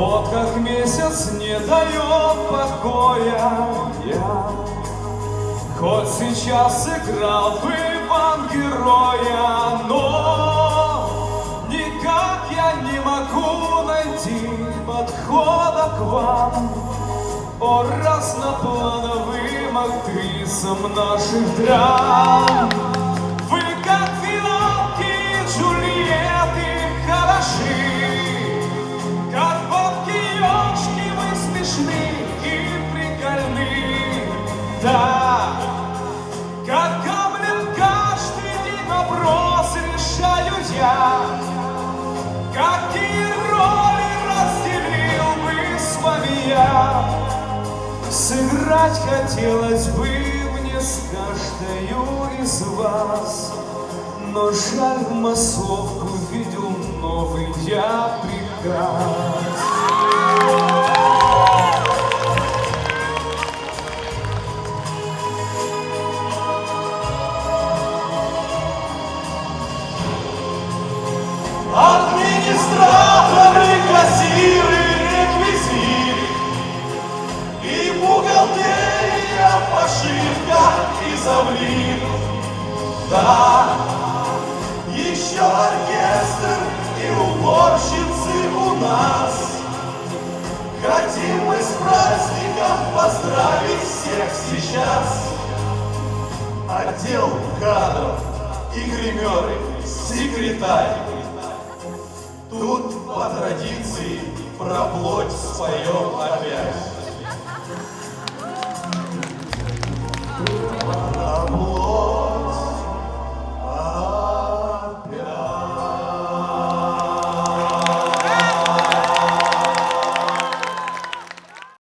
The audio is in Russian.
Вот как месяц не дает покоя я. Хоть сейчас сыграл бы вам героя Но никак я не могу найти подхода к вам. О разноплановым актрисам наших драм Да, как Гамлет каждый день вопрос решаю я. Какие роли разделил бы с вами я? Сыграть хотелось бы мне с каждою из вас. Но жаль, массовку видел новый я приказ завлит Да, еще оркестр и уборщицы у нас. Хотим мы с праздником поздравить всех сейчас. Отдел кадров и гримеры, секретарь. Тут по традиции про плоть споем опять.